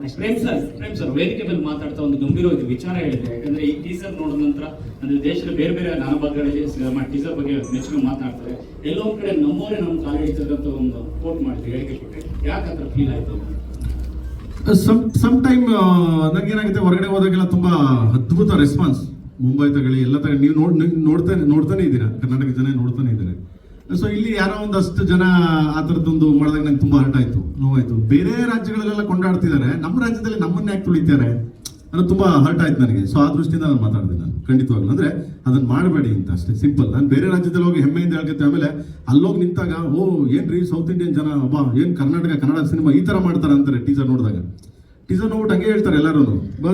Prem sir ವೇದಿಕೆ ಮೇಲೆ ಮಾತಾಡ್ತಾ ಒಂದು ಗಂಭೀರವಾದ ವಿಚಾರ ಹೇಳಿದೆ ಯಾಕಂದ್ರೆ ಈ ಟೀಸರ್ ನೋಡಿದ ನಂತರ ಅಂದ್ರೆ ದೇಶದ ಬೇರೆ ಬೇರೆ ನಾನಾ ಭಾಗಗಳಲ್ಲಿ ಟೀಸರ್ ಬಗ್ಗೆ ಮೆಚ್ಚುಗೆ ಮಾತಾಡ್ತಾರೆ. ಎಲ್ಲೋ ಕಡೆ ನಮ್ಮವರೇ ನಮ್ಮ ಕಾಲ ಹಿಡಿತಕ್ಕಂಥ ಒಂದು ಕೋಟ್ ಮಾಡಿದ್ರು, ಹೇಳಿಕೆ ಕೊಟ್ಟೆ. ಫೀಲ್ ಆಯ್ತು? ಸಮ್ ಸಮ್ ಟೈಮ್ ನನಗೇನಾಗುತ್ತೆ ಹೊರಗಡೆ ಹೋದಾಗೆಲ್ಲ ತುಂಬಾ ಅದ್ಭುತ ರೆಸ್ಪಾನ್ಸ್ ಮುಂಬೈ ತಗೊಳ್ಳಿ, ಎಲ್ಲ ತಗೊಳ್ಳಿ. ನೀವು ನೋಡ್ ನೋಡ್ತಾನೆ ನೋಡ್ತಾನೆ ಇದ್ದೀರಾ? ಕರ್ನಾಟಕ ಜನ ನೋಡ್ತಾನೆ ಇದ್ದಾರೆ. ಸೊ ಇಲ್ಲಿ ಯಾರೋ ಒಂದಷ್ಟು ಜನ ಆ ಥರದ್ದೊಂದು ಮಾಡಿದಾಗ ನಂಗೆ ತುಂಬಾ ಹರ್ಟ್ ಆಯ್ತು ನೋವಾಯಿತು. ಬೇರೆ ರಾಜ್ಯಗಳಲ್ಲೆಲ್ಲ ಕೊಂಡಾಡ್ತಿದ್ದಾರೆ. ನಮ್ಮ ರಾಜ್ಯದಲ್ಲಿ ನಮ್ಮನ್ನ ಯಾಕೆ ತುಳಿತಾರೆ? ಅನ್ನೋದು ತುಂಬಾ ಹರ್ಟ್ ಆಯ್ತು ನನಗೆ. ಸೊ ಆ ದೃಷ್ಟಿಯಿಂದ ನಾನು ಮಾತಾಡಿದೆ ನಾನು, ಖಂಡಿತವಾಗ್ಲೂ. ಅಂದ್ರೆ ಅದನ್ನ ಮಾಡಬೇಡಿ ಅಂತ ಅಷ್ಟೇ ಸಿಂಪಲ್ ನಾನು ಬೇರೆ ರಾಜ್ಯದಲ್ಲಿ ಹೋಗಿ ಹೆಮ್ಮೆಯಿಂದ ಹೇಳ್ಕತ್ತೆ ಆಮೇಲೆ ಅಲ್ಲೋಗಿ ನಿಂತಾಗ, ಓ, ಏನ್ರಿ ಸೌತ್ ಇಂಡಿಯನ್ ಜನ, ಅಬ್ಬಾ, ಏನ್ ಕರ್ನಾಟಕ, ಕನ್ನಡ ಸಿನಿಮಾ ಈ ತರ ಮಾಡ್ತಾರೆ ಅಂತಾರೆ ಟೀಸರ್ ನೋಡಿದಾಗ. ಟೀಸರ್ ನೋಡ್ಬಿಟ್ಟು ಹಂಗೆ ಹೇಳ್ತಾರೆ ಎಲ್ಲರೂ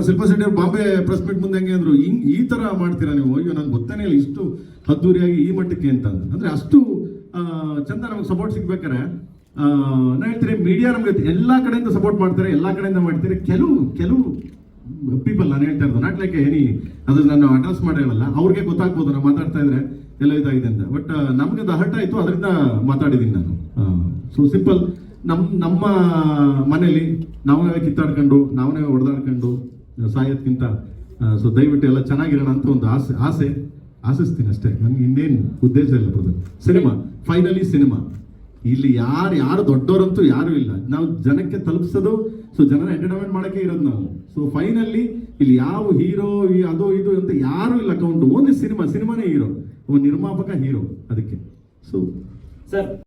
ಶಿಲ್ಪ ಶೆಟ್ಟಿ ಅವ್ರು ಬಾಂಬೆ ಪ್ರೆಸ್ ಮೀಟ್ ಮುಂದೆ ಹೆಂಗೆ ಅಂದರು, ಹಿಂಗೆ ಈ ತರ ಮಾಡ್ತೀರಾ ನೀವು? ಅಯ್ಯೋ, ನಂಗೆ ಗೊತ್ತಾನೆ ಇಲ್ಲ, ಇಷ್ಟು ಅದ್ದೂರಿಯಾಗಿ ಈ ಮಟ್ಟಕ್ಕೆ ಅಂತ ಅಂದರೆ ಅಷ್ಟು ಚಂದ ನಮಗೆ ಸಪೋರ್ಟ್ ಸಿಗ್ಬೇಕಾರೆ ನಾನು ಹೇಳ್ತೀನಿ ಮೀಡಿಯಾ ನಮಗೆ ಎಲ್ಲಾ ಕಡೆಯಿಂದ ಸಪೋರ್ಟ್ ಮಾಡ್ತಾರೆ, ಎಲ್ಲಾ ಕಡೆಯಿಂದ ಮಾಡ್ತಾರೆ. ಕೆಲವು ಕೆಲವು ಪೀಪಲ್ ನಾನು ಹೇಳ್ತಾ ಇರೋದು ನಾಟ್ ಲೈಕ್ ಎನಿ ಅದು ನಾನು ಅಡ್ರೆಸ್ ಮಾಡಿರಲ್ಲ ಅವ್ರಿಗೆ ಗೊತ್ತಾಗ್ಬೋದು ನಾವು ಮಾತಾಡ್ತಾ ಇದ್ರೆ ಎಲ್ಲ ಇದಾಗಿದೆ ಅಂತ. ಬಟ್ ನಮಗೆ ಅದು ಹರ್ಟ್ ಆಯ್ತು, ಅದರಿಂದ ಮಾತಾಡಿದ್ದೀನಿ ನಾನು. ಸೊ ಸಿಂಪಲ್ ನಮ್ಮ ನಮ್ಮ ಮನೇಲಿ ನಾವೇ ಕಿತ್ತಾಡ್ಕೊಂಡು, ನಾವೇ ಹೊಡೆದಾಡ್ಕೊಂಡು, ಸಾಯೋದ್ಕಿಂತ ಸೊ ದಯವಿಟ್ಟು ಎಲ್ಲ ಚೆನ್ನಾಗಿರೋಣ ಅಂತ ಒಂದು ಆಸೆ ಆಸೆ. ಆಶಿಸ್ತೀನಿ ಅಷ್ಟೇ. ನನ್ಗೆ ಇನ್ನೇನು ಉದ್ದೇಶ ಇಲ್ಲ ಬ್ರದರ್. Cinema finally cinema. ಇಲ್ಲಿ ಯಾರು ಯಾರು ದೊಡ್ಡವರಂತೂ ಯಾರು ಇಲ್ಲ. ನಾವು ಜನಕ್ಕೆ ತಲುಪಿಸೋದು ಸೊ ಜನರ ಎಂಟರ್ಟೈನ್ಮೆಂಟ್ ಮಾಡಕ್ಕೆ ಇರೋದು ನಾವು. ಸೊ ಫೈನಲಿ ಇಲ್ಲಿ ಯಾವ ಹೀರೋ ಅದು, ಇದು ಅಂತ ಯಾರು ಇಲ್ಲ. ಕೌಂಟು ಓನ್ಲಿ ಸಿನಿಮಾ, ಸಿನಿಮಾನೇ ಹೀರೋ. ನಿರ್ಮಾಪಕ ಹೀರೋ, ಅದಕ್ಕೆ. So sir